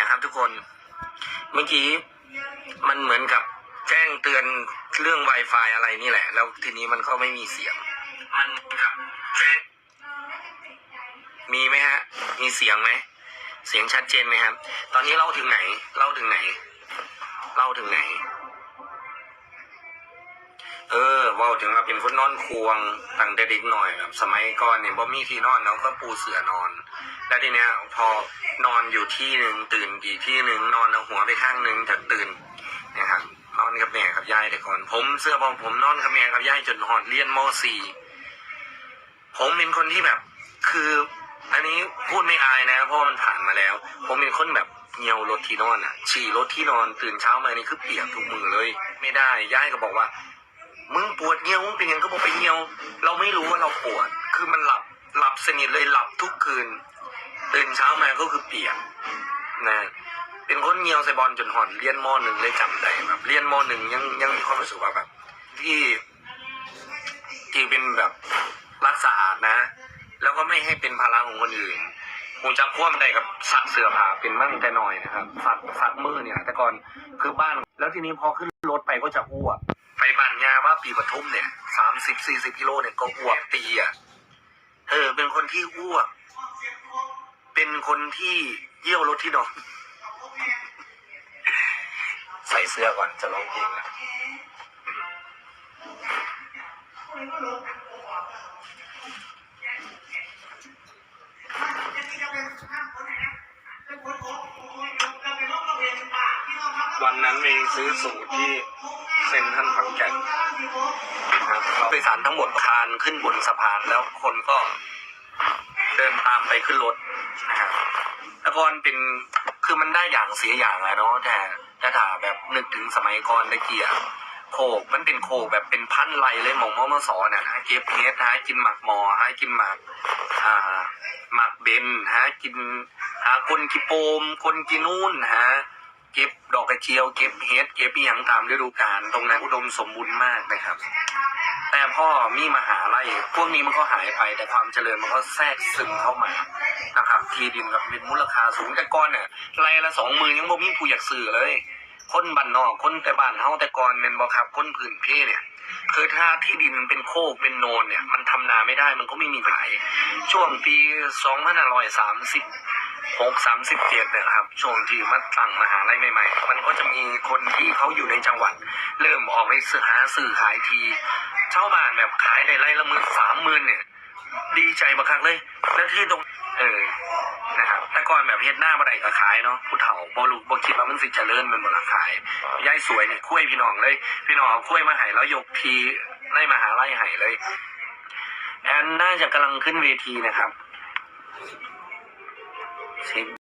นะครับ ทุกคน เมื่อกี้มันเหมือนกับแจ้งเตือนเรื่อง Wi-Fi อะไรนี่แหละ แล้วทีนี้มันก็ไม่มีเสียง มันเหมือนกับแจ้งมีไหมฮะ มีเสียงไหม เสียงชัดเจนไหมครับ ตอนนี้เล่าถึงไหน เล่าถึงไหน เล่าถึงไหน เออว่าถึงว่าเป็นคนนอนควงตั้งแต่เด็กหน่อยแบบสมัยก่อนเนี่ยบ่มีที่นอนเราก็ปูเสื่อนอน แล้วทีเนี้ยพอนอนอยู่ที่หนึ่งตื่นอีกที่หนึ่งนอนเอาหัวไปข้างหนึ่งจะตื่นนะครับนอนกับแม่กับยายแต่ก่อน ผมเสื้อบอกผมนอนกับแม่กับยายจนหอดเรียนม .4 ผมเป็นคนที่แบบ คืออันนี้พูดไม่อายนะ เพราะมันผ่านมาแล้ว ผมเป็นคนแบบเหี่ยวรถที่นอนอะ ฉี่รถที่นอนตื่นเช้ามานี่คือเปียกทุกมือเลย ไม่ได้ยายก็บอกว่า มึงปวดเงี้ยวมึงเป็นยังก็บอกไปเงี้ยว เราไม่รู้ว่าเราปวด คือมันหลับหลับสนิทเลยหลับทุกคืนตื่นเช้ามาก็คือเปียกนะเป็นคนเงี้ยวใส่บอลจนหอนเรียนมหนึ่งเลยจำได้แบบเรียนมหนึ่งยังยังมีความรู้สึกว่าแบบ ที่ที่เป็นแบบรักสะอาดนะ แล้วก็ไม่ให้เป็นภาระของคนอื่นผมจะพ่วมได้กับสักเสือผ้าเป็นมั่งแต่หน่อยนะครับสักสักมือเนี่ย แต่ก่อนคือบ้านแล้วทีนี้พอขึ้นรถไปก็จะอ้วก ปีปทุมเนี่ยสามสิบสี่สิบกิโลเนี่ยก็อ้วกตีอะเออ เป็นคนที่อ้วก เป็นคนที่เยี่ยวรถที่นอนใส่เสื้อก่อนจะร้องเพลงนะ วันนั้นไปซื้อสูตรที่เซ็นทรัลขอนแก่นนะครับเราไปสารทั้งหมดคานขึ้นบนสะพานแล้วคนก็เดินตามไปขึ้นรถนะครับแล้วก่อนเป็นคือมันได้อย่างเสียอย่างแหละเนาะแต่แต่ถ้าแบบนึกถึงสมัยก่อนตะเกียบโคกมันเป็นโคกแบบเป็นพันไรเลยหมองมอมสอเนี่ยฮะเก็บเฮดฮะกินหมักหมอฮะกินหมักอ่าหมักเบนฮะกินหาคนกิโปม คนกินนู่นฮะ เก็บดอกกระเจียว เก็บเฮ็ด เก็บอีหยังตามฤดูกาลตรงนั้นอุดมสมบูรณ์มากนะครับ แต่พ่อมีมหาลัยพวกนี้มันก็หายไป แต่ความเจริญมันก็แทรกซึมเข้ามานะครับที่ดินกับเป็นมูลค่าสูงแต่ก่อนเนี่ยไรละสองหมื่นยังบ่มีผู้อยากซื้อเลย คนบ้านนอกคนแต่บ้านเฮาแต่ก่อนเป็นบ่ครับคนพื้นเพเนี่ยคือถ้าที่ดินมันเป็นโคกเป็นโนนเนี่ย มันทำนาไม่ได้มันก็ไม่มีขาย ช่วงปีสองพันห้าร้อยสามสิบ หกสามสิบเจ็ดเนี่ยครับ ช่วงที่มาตั้งมหาลัยใหม่ๆ มันก็จะมีคนที่เขาอยู่ในจังหวัด เริ่มออกไปซื้อหาสื่อขายทีเช่าบ้านแบบขายได้ไร่ละหมื่นสามหมื่นเนี่ย ดีใจบักคักเลย แล้วที่ตรง เออนะครับแต่ก่อนแบบเฮ็ดหน้าบ่ได้ก็ขายเนาะผู้เฒ่าบ่รู้บ่คิดว่ามันสิเจริญแมันบ่ล่ะขายยายสวยนี่คุ้ยพี่น้องเลย พี่น้องเอาคุ้ยมาให้แล้วยกทีในมหาลัยให้เลยแอนน่าจะกำลังขึ้นเวทีนะครับ เช็ค